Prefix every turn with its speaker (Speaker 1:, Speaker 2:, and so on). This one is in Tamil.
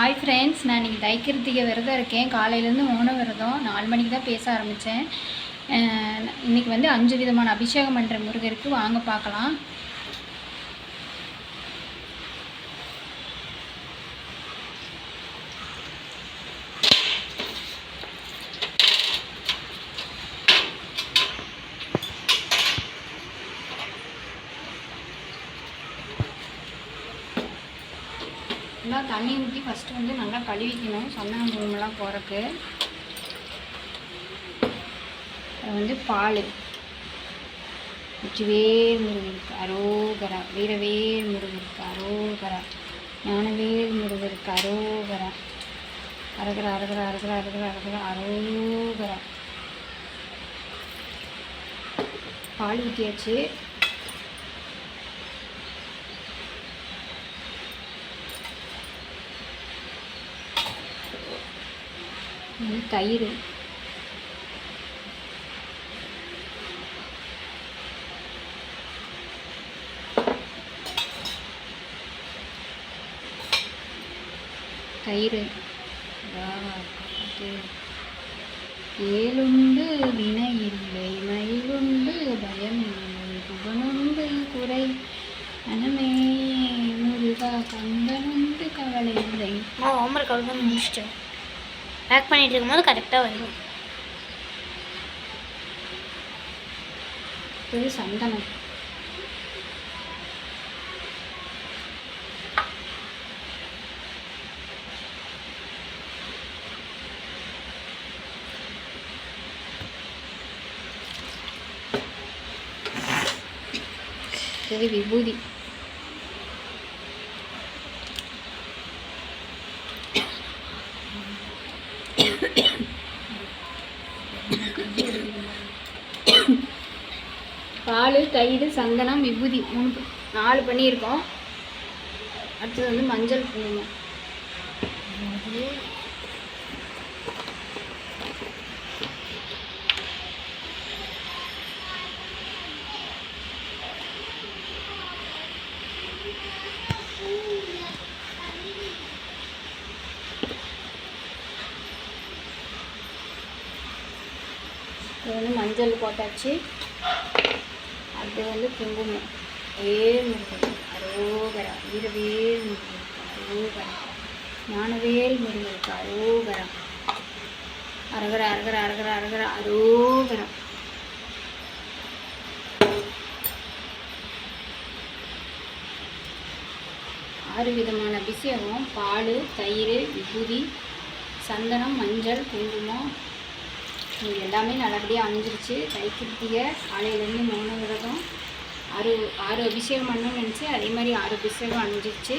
Speaker 1: ஹாய் ஃப்ரெண்ட்ஸ் நான் இன்றைக்கி தைக்கிறதுக்கு விரதம் இருக்கேன். காலையிலேருந்து மௌன விரதம். நாலு மணிக்கு தான் பேச ஆரம்பித்தேன். இன்றைக்கி வந்து அஞ்சு விதமான அபிஷேகம் பண்ணுற முருகருக்கு வாங்க பார்க்கலாம். நல்லா தண்ணி ஊற்றி ஃபஸ்ட்டு வந்து நல்லா கழுவிக்கணும். சந்தனம் குங்குமம்லாம் போகிறக்கு அது வந்து பால். வெற்றிவேல் முருகருக்கு அரோகரா. வீரவேல் முருகருக்கு அரோகரா. ஞானவேல் முருகருக்கு அரோகரா. அரகர அரகர அரகர அரகர அரகர அரோகரா. பால் ஊற்றியாச்சு தயிர். தயிர். ஏழுண்டு வினை இல்லை மயிலுண்டு பயம் இல்லை புகனுண்டு குறை. மனமே முருகா கந்தனுண்டு கவலை இல்லை
Speaker 2: நான் ஹோம்ஒர்க் அவ்வளோ முடிச்சிட்டேன். பேக் பண்ணிட்டு இருக்கும்போது கரெக்டாக வரும்
Speaker 1: இது சந்தனம். இது விபூதி. பால் தயிர் சந்தனம் விபூதி மூணு நாலு பண்ணியிருக்கோம். அடுத்தது வந்து மஞ்சள் குங்குமம். இது வந்து மஞ்சள் போட்டாச்சு. அது வந்து குங்குமம். வேல் அரோகரா வீரவேல் முருகனுக்கு அரோகரா. ஞானவேல் முருகனுக்கு அரோகரா. அரகர அரகர அரகர அரகர அரோகரா. ஆறு விதமான அபிஷேகம். பால் தயிர் விபூதி சந்தனம் மஞ்சள் குங்குமம் இது எல்லாமே நல்லபடியாக அணிஞ்சிருச்சு. தைக்கிருத்திக காலையிலேருந்து மூணு விரதம் ஆறு ஆறு அபிஷேகம் பண்ணணும்னு நினச்சி அதே மாதிரி ஆறு அபிஷேகம் அணிஞ்சிருச்சு.